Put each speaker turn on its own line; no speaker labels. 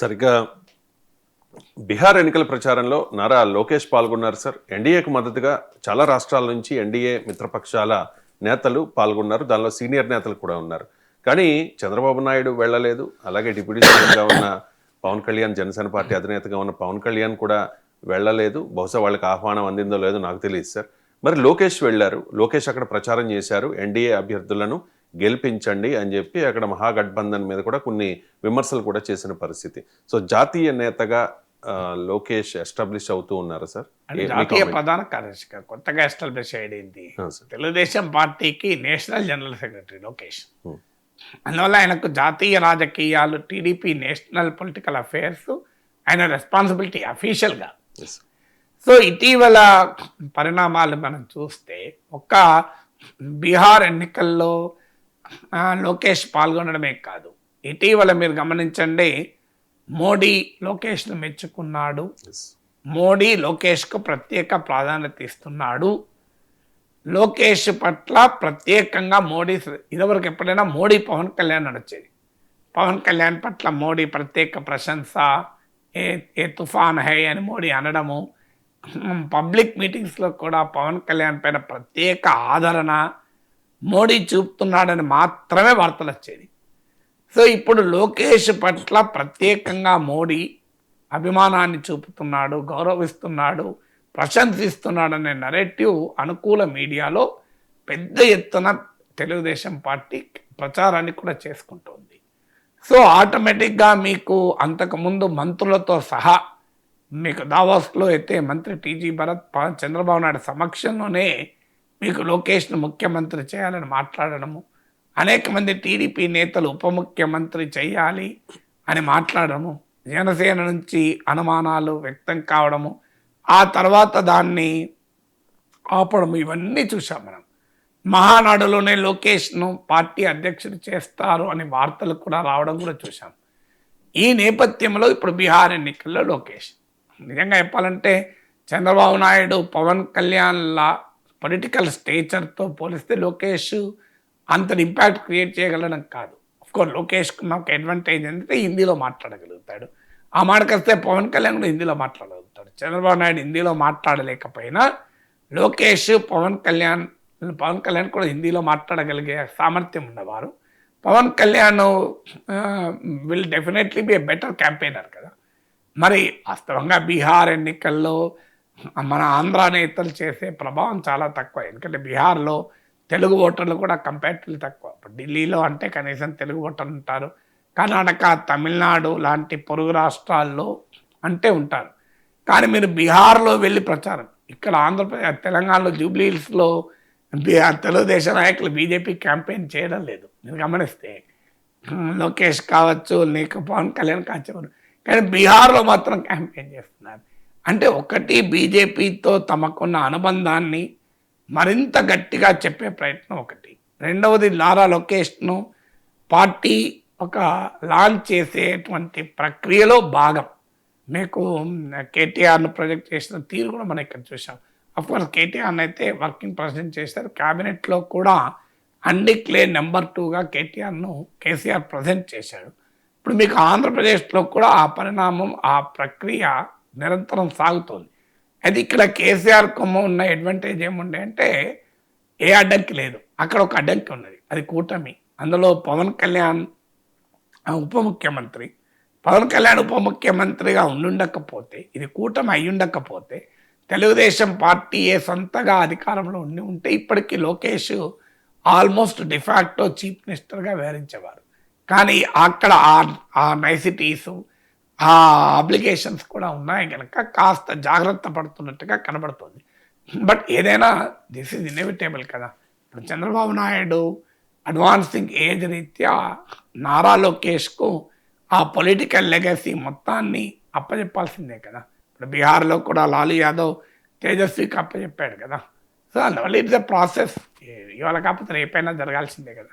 సరిగ్గా బీహార్ ఎన్నికల ప్రచారంలో నారా లోకేష్ పాల్గొన్నారు సార్. ఎన్డీఏకు మద్దతుగా చాలా రాష్ట్రాల నుంచి ఎన్డీఏ మిత్రపక్షాల నేతలు పాల్గొన్నారు. దానిలో సీనియర్ నేతలు కూడా ఉన్నారు. కానీ చంద్రబాబు నాయుడు వెళ్ళలేదు. అలాగే డిప్యూటీ సీఎంగా ఉన్న పవన్ కళ్యాణ్ జనసేన పార్టీ అధినేతగా ఉన్న పవన్ కళ్యాణ్ కూడా వెళ్ళలేదు. బహుశా వాళ్ళకి ఆహ్వానం అందిందో లేదో నాకు తెలియదు సార్. మరి లోకేష్ వెళ్ళారు. లోకేష్ అక్కడ ప్రచారం చేశారు. ఎన్డీఏ అభ్యర్థులను గెలిపించండి అని చెప్పి అక్కడ మహాగఠబంధన్ మీద కూడా కొన్ని విమర్శలు కూడా చేసిన పరిస్థితి సో జాతీయ నేతగా లోకేష్ ఎస్టాబ్లిష్ అవుతూ ఉన్నారు సార్
జాతీయ? ప్రధాన కార్యదర్శిగా కొత్తగా ఎస్టాబ్లిష్ అయ్యేది తెలుగుదేశం పార్టీకి నేషనల్ జనరల్ సెక్రటరీ లోకేష్. అందువల్ల ఆయనకు జాతీయ రాజకీయాలు టీడీపీ నేషనల్ పొలిటికల్ అఫైర్స్ ఆయన రెస్పాన్సిబిలిటీ అఫీషియల్గా. సో ఇటీవల పరిణామాలు మనం చూస్తే ఒక్క బీహార్ ఎన్నికల్లో లోకేష్ పాల్గొనడమే కాదు. ఇటీవల మీరు గమనించండి మోడీ లోకేష్ను మెచ్చుకున్నాడు. మోడీ లోకేష్కు ప్రత్యేక ప్రాధాన్యత ఇస్తున్నాడు. లోకేష్ పట్ల ప్రత్యేకంగా మోడీ ఇదివరకు ఎప్పుడైనా మోడీ పవన్ కళ్యాణ్ నడిచేది. పవన్ కళ్యాణ్ పట్ల మోడీ ప్రత్యేక ప్రశంస ఏ ఏ తుఫాన్ హై అని మోడీ అనడము పబ్లిక్ మీటింగ్స్లో కూడా పవన్ కళ్యాణ్ పైన ప్రత్యేక ఆదరణ మోడీ చూపుతున్నాడని మాత్రమే వార్తలు వచ్చేది. సో ఇప్పుడు లోకేష్ పట్ల ప్రత్యేకంగా మోడీ అభిమానాన్ని చూపుతున్నాడు గౌరవిస్తున్నాడు ప్రశంసిస్తున్నాడు అనే నరేటివ్ అనుకూల మీడియాలో పెద్ద ఎత్తున తెలుగుదేశం పార్టీ ప్రచారాన్ని కూడా చేసుకుంటుంది. సో ఆటోమేటిక్గా మీకు అంతకుముందు మంత్రులతో సహా మీకు దావాస్లో అయితే మంత్రి టీజీ భరత్ చంద్రబాబు నాయుడు సమక్షంలోనే మీకు లోకేష్ను ముఖ్యమంత్రి చేయాలని మాట్లాడడము అనేక మంది టీడీపీ నేతలు ఉప ముఖ్యమంత్రి చేయాలి అని మాట్లాడము జనసేన నుంచి అనుమానాలు వ్యక్తం కావడము ఆ తర్వాత దాన్ని ఆపడము ఇవన్నీ చూసాం మనం. మహానాడులోనే లోకేష్ను పార్టీ అధ్యక్షుడు చేస్తారు అని వార్తలు కూడా రావడం కూడా చూసాం ఈ నేపథ్యంలో ఇప్పుడు బీహార్ ఎన్నికల్లో లోకేష్. నిజంగా చెప్పాలంటే చంద్రబాబు నాయుడు పవన్ కళ్యాణ్లా పొలిటికల్ స్టేచర్తో పోలిస్తే లోకేష్ అంత ఇంపాక్ట్ క్రియేట్ చేయగలడం కాదు. అఫ్కోర్స్ లోకేష్కున్న ఒక అడ్వాంటేజ్ ఏంటంటే హిందీలో మాట్లాడగలుగుతాడు. ఆ మాటకొస్తే పవన్ కళ్యాణ్ కూడా హిందీలో మాట్లాడగలుగుతాడు. చంద్రబాబు నాయుడు హిందీలో మాట్లాడలేకపోయినా లోకేష్ పవన్ కళ్యాణ్ పవన్ కళ్యాణ్ కూడా హిందీలో మాట్లాడగలిగే సామర్థ్యం ఉన్నవారు. Pawan Kalyan will definitely be a better campaigner కదా. మరి వాస్తవంగా బీహార్ ఎన్నికల్లో మన ఆంధ్ర నేతలు చేసే ప్రభావం చాలా తక్కువ. ఎందుకంటే బీహార్లో తెలుగు ఓటర్లు కూడా కంపేరిటివ్లీ తక్కువ. ఢిల్లీలో అంటే కనీసం తెలుగు ఓటర్లు ఉంటారు. కర్ణాటక తమిళనాడు లాంటి పొరుగు రాష్ట్రాల్లో అంటే ఉంటారు. కానీ మీరు బీహార్లో వెళ్ళి ప్రచారం. ఇక్కడ ఆంధ్రప్రదేశ్ తెలంగాణలో జూబ్లీ హిల్స్లో తెలుగుదేశం నాయకులు బీజేపీ క్యాంపెయిన్ చేయడం లేదు. మీరు గమనిస్తే లోకేష్ కావచ్చు నీకు పవన్ కళ్యాణ్ కావచ్చు కానీ బీహార్లో మాత్రం క్యాంపెయిన్ చేస్తున్నారు. అంటే ఒకటి బీజేపీతో తమకున్న అనుబంధాన్ని మరింత గట్టిగా చెప్పే ప్రయత్నం ఒకటి. రెండవది లారా లోకేష్ను పార్టీ ఒక లాంచ్ చేసేటువంటి ప్రక్రియలో భాగం. మీకు కేటీఆర్ను ప్రొజెక్ట్ చేసిన తీరు కూడా మనం ఇక్కడ చూసాం అఫ్కోర్స్ కేటీఆర్ని అయితే వర్కింగ్ ప్రెసిడెంట్ చేశారు. క్యాబినెట్లో కూడా అన్డిక్లేర్ నెంబర్ టూగా కేటీఆర్ను కేసీఆర్ ప్రజెంట్ చేశాడు. ఇప్పుడు మీకు ఆంధ్రప్రదేశ్లో కూడా ఆ పరిణామం ఆ ప్రక్రియ నిరంతరం సాగుతోంది. అది ఇక్కడ కేసీఆర్ కొమ్మ ఉన్న అడ్వాంటేజ్ ఏముండే అంటే ఏ అడ్డంకి లేదు. అక్కడ ఒక అడ్డంకి ఉన్నది. అది కూటమి. అందులో పవన్ కళ్యాణ్ ఉప ముఖ్యమంత్రి. పవన్ కళ్యాణ్ ఉప ముఖ్యమంత్రిగా ఉండుండకపోతే ఇది కూటమి అయ్యుండకపోతే తెలుగుదేశం పార్టీ ఏ సొంతగా అధికారంలో ఉండి ఉంటే ఇప్పటికీ లోకేష్ ఆల్మోస్ట్ డిఫాక్టో చీఫ్ మినిస్టర్గా వివరించేవారు కానీ అక్కడ ఆ- ఆ ఆ అప్లికేషన్స్ కూడా ఉన్నాయి కనుక కాస్త జాగ్రత్త పడుతున్నట్టుగా కనబడుతుంది. బట్ ఏదైనా దిస్ ఇస్ ఇన్ఎవిటేబుల్ కదా. ఇప్పుడు చంద్రబాబు నాయుడు అడ్వాన్సింగ్ ఏజ్ రీత్యా నారా లోకేష్కు ఆ పొలిటికల్ లెగసీ మొత్తాన్ని అప్పచెప్పాల్సిందే కదా. ఇప్పుడు బీహార్లో కూడా లాలూ యాదవ్ తేజస్వికి అప్పచెప్పాడు కదా. సో అందువల్ల ఇట్స్ ద ప్రాసెస్ ఇవాళ కాకపోతే రేపైనా జరగాల్సిందే కదా.